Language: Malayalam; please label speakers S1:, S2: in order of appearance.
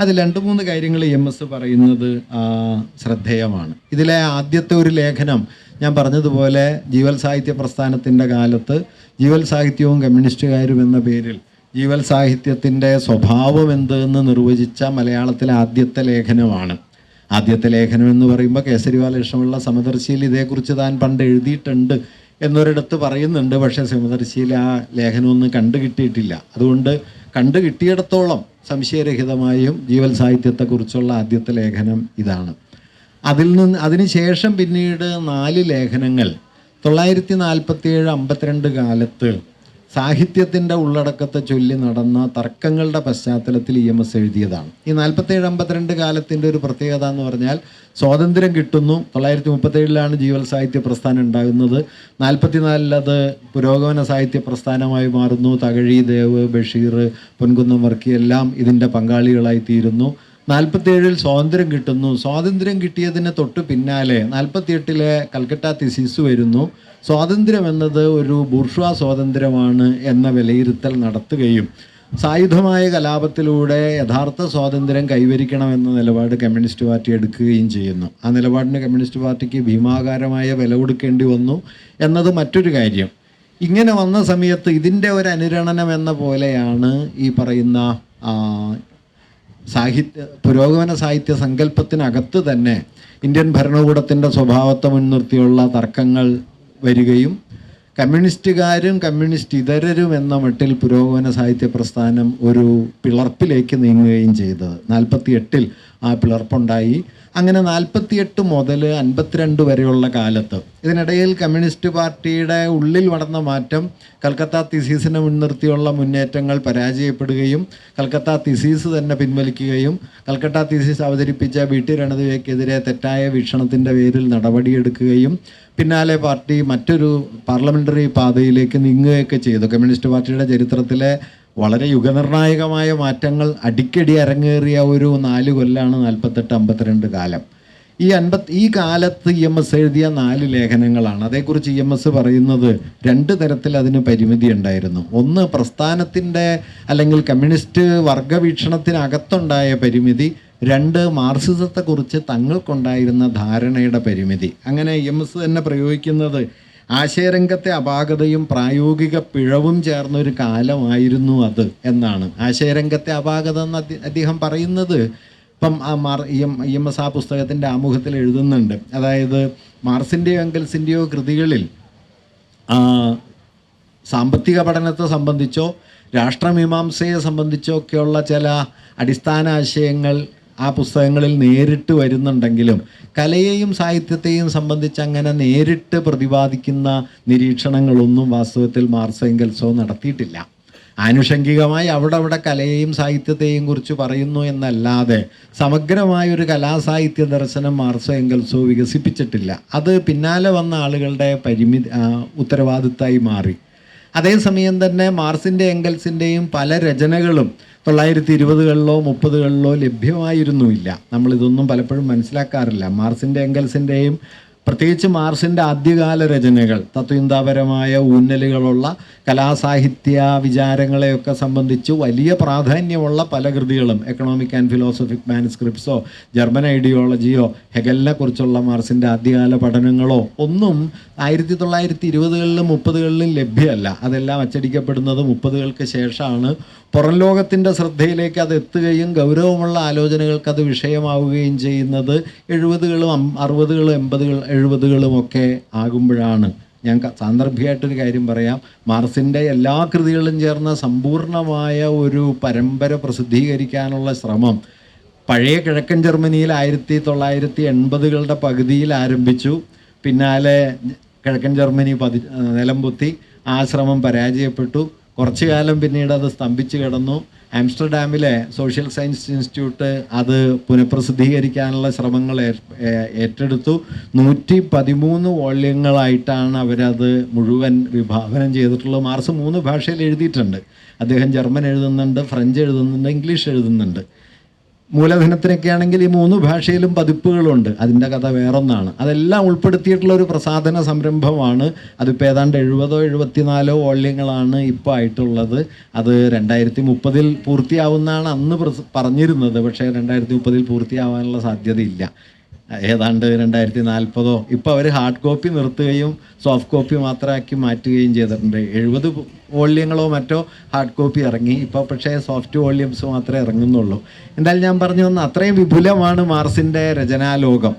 S1: അത് രണ്ട് മൂന്ന് കാര്യങ്ങൾ എം എസ് പറയുന്നത് ശ്രദ്ധേയമാണ്. ഇതിലെ ആദ്യത്തെ ഒരു ലേഖനം ഞാൻ പറഞ്ഞതുപോലെ ജീവൽ സാഹിത്യ പ്രസ്ഥാനത്തിന്റെ കാലത്ത് ജീവൽ സാഹിത്യവും കമ്മ്യൂണിസ്റ്റുകാരും എന്ന പേരിൽ ജീവൽ സാഹിത്യത്തിന്റെ സ്വഭാവം എന്തെന്ന് നിർവചിച്ച മലയാളത്തിലെ ആദ്യത്തെ ലേഖനമാണ്. ആദ്യത്തെ ലേഖനം എന്ന് പറയുമ്പോൾ കേസരിവാല ഇഷ്ടമുള്ള സമദർശിയിൽ ഇതേക്കുറിച്ച് താൻ പണ്ട് എഴുതിയിട്ടുണ്ട് എന്നൊരിടത്ത് പറയുന്നുണ്ട് പക്ഷേ സമദർശിയിൽ ആ ലേഖനമൊന്നും കണ്ടു കിട്ടിയിട്ടില്ല അതുകൊണ്ട് കണ്ടു കിട്ടിയിടത്തോളം സംശയരഹിതമായും ജീവൽ സാഹിത്യത്തെക്കുറിച്ചുള്ള ആദ്യത്തെ ലേഖനം ഇതാണ്. അതിൽ നിന്ന് അതിനുശേഷം പിന്നീട് നാല് ലേഖനങ്ങൾ. തൊള്ളായിരത്തി നാൽപ്പത്തി ഏഴ് അമ്പത്തിരണ്ട് കാലത്ത് സാഹിത്യത്തിന്റെ ഉള്ളടക്കത്തെ ചൊല്ലി നടന്ന തർക്കങ്ങളുടെ പശ്ചാത്തലത്തിൽ ഇ എം എസ് എഴുതിയതാണ്. ഈ നാൽപ്പത്തേഴ് അമ്പത്തിരണ്ട് കാലത്തിന്റെ ഒരു പ്രത്യേകത എന്ന് പറഞ്ഞാൽ സ്വാതന്ത്ര്യം കിട്ടുന്നു. തൊള്ളായിരത്തി മുപ്പത്തേഴിലാണ് ജീവൽ സാഹിത്യ പ്രസ്ഥാനം ഉണ്ടാകുന്നത്. നാൽപ്പത്തിനാലിൽ അത് പുരോഗമന സാഹിത്യ പ്രസ്ഥാനമായി മാറുന്നു. തകഴി ദേവ് ബഷീർ പൊൻകുന്നം വർക്കി എല്ലാം ഇതിന്റെ പങ്കാളികളായി തീരുന്നു. നാൽപ്പത്തിയേഴിൽ സ്വാതന്ത്ര്യം കിട്ടുന്നു. സ്വാതന്ത്ര്യം കിട്ടിയതിന് തൊട്ട് പിന്നാലെ നാൽപ്പത്തിയെട്ടിലെ കൽക്കട്ട തിസിസ് വരുന്നു. സ്വാതന്ത്ര്യം എന്നത് ഒരു ബൂർഷ്വാ സ്വാതന്ത്ര്യമാണ് എന്ന വിലയിരുത്തൽ നടത്തുകയും സായുധമായ കലാപത്തിലൂടെ യഥാർത്ഥ സ്വാതന്ത്ര്യം കൈവരിക്കണമെന്ന നിലപാട് കമ്മ്യൂണിസ്റ്റ് പാർട്ടി എടുക്കുകയും ചെയ്യുന്നു. ആ നിലപാടിന് കമ്മ്യൂണിസ്റ്റ് പാർട്ടിക്ക് ഭീമാകാരമായ വില കൊടുക്കേണ്ടി വന്നു എന്നത് മറ്റൊരു കാര്യം. ഇങ്ങനെ വന്ന സമയത്ത് ഇതിന്റെ ഒരു അനുരണനം എന്ന പോലെയാണ് ഈ പറയുന്ന സാഹിത്യ പുരോഗമന സാഹിത്യ സങ്കല്പത്തിനകത്ത് തന്നെ ഇന്ത്യൻ ഭരണകൂടത്തിന്റെ സ്വഭാവത്തെ മുൻനിർത്തിയുള്ള തർക്കങ്ങൾ വരികയും കമ്മ്യൂണിസ്റ്റുകാരും കമ്മ്യൂണിസ്റ്റ് ഇതരരും എന്ന മട്ടിൽ പുരോഗമന സാഹിത്യ പ്രസ്ഥാനം ഒരു പിളർപ്പിലേക്ക് നീങ്ങുകയും ചെയ്തത്. നാൽപ്പത്തി എട്ടിൽ ആ പിളർപ്പുണ്ടായി. അങ്ങനെ നാൽപ്പത്തിയെട്ട് മുതൽ അൻപത്തിരണ്ട് വരെയുള്ള കാലത്ത് ഇതിനിടയിൽ കമ്മ്യൂണിസ്റ്റ് പാർട്ടിയുടെ ഉള്ളിൽ നടന്ന മാറ്റം കൽക്കത്ത തിസീസിനെ മുൻനിർത്തിയുള്ള മുന്നേറ്റങ്ങൾ പരാജയപ്പെടുകയും കൽക്കത്ത തിസീസ് തന്നെ പിൻവലിക്കുകയും കൽക്കട്ട തിസീസ് അവതരിപ്പിച്ച വി ടി രണദിവയ്ക്കെതിരെ തെറ്റായ വീക്ഷണത്തിന്റെ പേരിൽ നടപടിയെടുക്കുകയും പിന്നാലെ പാർട്ടി മറ്റൊരു പാർലമെന്ററി പാതയിലേക്ക് നീങ്ങുകയൊക്കെ ചെയ്തു. കമ്മ്യൂണിസ്റ്റ് പാർട്ടിയുടെ ചരിത്രത്തിലെ വളരെ യുഗനിർണായകമായ മാറ്റങ്ങൾ അടിക്കടി അരങ്ങേറിയ ഒരു നാല് കൊല്ലാണ് നാൽപ്പത്തെട്ട് അമ്പത്തിരണ്ട് കാലം. ഈ അൻപത് ഈ കാലത്ത് ഇ എം എസ് എഴുതിയ നാല് ലേഖനങ്ങളാണ്. അതേക്കുറിച്ച് ഇ എം എസ് പറയുന്നത് രണ്ട് തരത്തിൽ അതിന് പരിമിതി ഉണ്ടായിരുന്നു. ഒന്ന് പ്രസ്ഥാനത്തിന്റെ അല്ലെങ്കിൽ കമ്മ്യൂണിസ്റ്റ് വർഗവീക്ഷണത്തിനകത്തുണ്ടായ പരിമിതി രണ്ട് മാർക്സിസത്തെക്കുറിച്ച് തങ്ങൾക്കുണ്ടായിരുന്ന ധാരണയുടെ പരിമിതി. അങ്ങനെ ഇ എം എസ് തന്നെ പ്രയോഗിക്കുന്നത് ആശയരംഗത്തെ അപാകതയും പ്രായോഗിക പിഴവും ചേർന്ന ഒരു കാലമായിരുന്നു അത് എന്നാണ് ആശയരംഗത്തെ അപാകത എന്ന് അദ്ദേഹം പറയുന്നത്. ഇപ്പം ആ Mar E M E M S ആ പുസ്തകത്തിന്റെ ആമുഖത്തിൽ എഴുതുന്നുണ്ട്. അതായത് മാർസിന്റെയോ എങ്കൽസിന്റെയോ കൃതികളിൽ സാമ്പത്തിക പഠനത്തെ സംബന്ധിച്ചോ രാഷ്ട്രമീമാംസയെ സംബന്ധിച്ചോ ഒക്കെയുള്ള ചില അടിസ്ഥാന ആശയങ്ങൾ ആ പുസ്തകങ്ങളിൽ നേരിട്ട് വരുന്നുണ്ടെങ്കിലും കലയെയും സാഹിത്യത്തെയും സംബന്ധിച്ച് അങ്ങനെ നേരിട്ട് പ്രതിപാദിക്കുന്ന നിരീക്ഷണങ്ങളൊന്നും വാസ്തവത്തിൽ മാർസോ എങ്കൽസോ നടത്തിയിട്ടില്ല. ആനുഷംഗികമായി അവിടെ അവിടെ കലയെയും സാഹിത്യത്തെയും കുറിച്ച് പറയുന്നു എന്നല്ലാതെ സമഗ്രമായ ഒരു കലാസാഹിത്യ ദർശനം മാർസോ എങ്കൽസോ വികസിപ്പിച്ചിട്ടില്ല. അത് പിന്നാലെ വന്ന ആളുകളുടെ പരിമിതി ഉത്തരവാദിത്തമായി മാറി. അതേസമയം തന്നെ മാർസിന്റെ എങ്കൽസിന്റെയും പല രചനകളും തൊള്ളായിരത്തി ഇരുപതുകളിലോ മുപ്പതുകളിലോ ലഭ്യമായിരുന്നുമില്ല. നമ്മളിതൊന്നും പലപ്പോഴും മനസ്സിലാക്കാറില്ല. മാർസിന്റെ എങ്കൽസിന്റെയും പ്രത്യേകിച്ച് മാർസിന്റെ ആദ്യകാല രചനകൾ തത്വചിന്താപരമായ ഊന്നലുകളുള്ള കലാസാഹിത്യ വിചാരങ്ങളെയൊക്കെ സംബന്ധിച്ച് വലിയ പ്രാധാന്യമുള്ള പല കൃതികളും എക്കണോമിക് ആൻഡ് ഫിലോസഫിക് മാനുസ്ക്രിപ്റ്റ്സോ ജർമ്മൻ ഐഡിയോളജിയോ ഹെഗലിനെ കുറിച്ചുള്ള മാർസിന്റെ ആദ്യകാല പഠനങ്ങളോ ഒന്നും ആയിരത്തി തൊള്ളായിരത്തി ഇരുപതുകളിലും മുപ്പതുകളിലും ലഭ്യമല്ല. അതെല്ലാം അച്ചടിക്കപ്പെടുന്നത് മുപ്പതുകൾക്ക് ശേഷമാണ്. പുറം ലോകത്തിന്റെ ശ്രദ്ധയിലേക്ക് അത് എത്തുകയും ഗൗരവമുള്ള ആലോചനകൾക്ക് അത് വിഷയമാവുകയും ചെയ്യുന്നത് എഴുപതുകളും അറുപതുകളും എൺപതുകൾ എഴുപതുകളും ഒക്കെ ആകുമ്പോഴാണ്. ഞാൻ സാന്ദർഭികമായിട്ടൊരു കാര്യം പറയാം. മാർസിന്റെ എല്ലാ കൃതികളും ചേർന്ന സമ്പൂർണമായ ഒരു പരമ്പര പ്രസിദ്ധീകരിക്കാനുള്ള ശ്രമം പഴയ കിഴക്കൻ ജർമ്മനിയിൽ ആയിരത്തി തൊള്ളായിരത്തി എൺപതുകളുടെ പകുതിയിൽ ആരംഭിച്ചു. പിന്നാലെ കിഴക്കൻ ജർമ്മനി പതി നിലംപൊത്തി. ആ ശ്രമം പരാജയപ്പെട്ടു. കുറച്ചു കാലം പിന്നീട് അത് സ്തംഭിച്ചു കിടന്നു. ആംസ്റ്റർഡാമിലെ സോഷ്യൽ സയൻസ് ഇൻസ്റ്റിറ്റ്യൂട്ട് അത് പുനഃപ്രസിദ്ധീകരിക്കാനുള്ള ശ്രമങ്ങൾ ഏറ്റെടുത്തു. നൂറ്റി പതിമൂന്ന് വോള്യങ്ങളായിട്ടാണ് അവരത് മുഴുവൻ വിഭാവനം ചെയ്തിട്ടുള്ളത്. മാർസ് മൂന്ന് ഭാഷയിൽ എഴുതിയിട്ടുണ്ട്. അദ്ദേഹം ജർമ്മൻ എഴുതുന്നുണ്ട് ഫ്രഞ്ച് എഴുതുന്നുണ്ട് ഇംഗ്ലീഷ് എഴുതുന്നുണ്ട്. മൂലധനത്തിനൊക്കെ ആണെങ്കിൽ ഈ മൂന്ന് ഭാഷയിലും പതിപ്പുകളുണ്ട്. അതിന്റെ കഥ വേറൊന്നാണ്. അതെല്ലാം ഉൾപ്പെടുത്തിയിട്ടുള്ള ഒരു പ്രസാധന സംരംഭമാണ്. അതിപ്പോൾ ഏതാണ്ട് എഴുപതോ എഴുപത്തിനാലോ വോള്യങ്ങളാണ് ഇപ്പോൾ ആയിട്ടുള്ളത്. അത് രണ്ടായിരത്തി മുപ്പതിൽ പൂർത്തിയാവുന്നതാണ് അന്ന് പറഞ്ഞിരുന്നത്. പക്ഷേ രണ്ടായിരത്തി മുപ്പതിൽ പൂർത്തിയാവാനുള്ള സാധ്യതയില്ല. ഏതാണ്ട് രണ്ടായിരത്തി നാൽപ്പതോ ഇപ്പോൾ അവർ ഹാർഡ് കോപ്പി നിർത്തുകയും സോഫ്റ്റ് കോപ്പി മാത്രമാക്കി മാറ്റുകയും ചെയ്തിട്ടുണ്ട്. എഴുപത് വോള്യങ്ങളോ മറ്റോ ഹാർഡ് കോപ്പി ഇറങ്ങി. ഇപ്പോൾ പക്ഷേ സോഫ്റ്റ് വോള്യൂംസ് മാത്രമേ ഇറങ്ങുന്നുള്ളൂ. എന്തായാലും ഞാൻ പറഞ്ഞു വന്ന അത്രയും വിപുലമാണ് മാർസിന്റെ രചനാലോകം.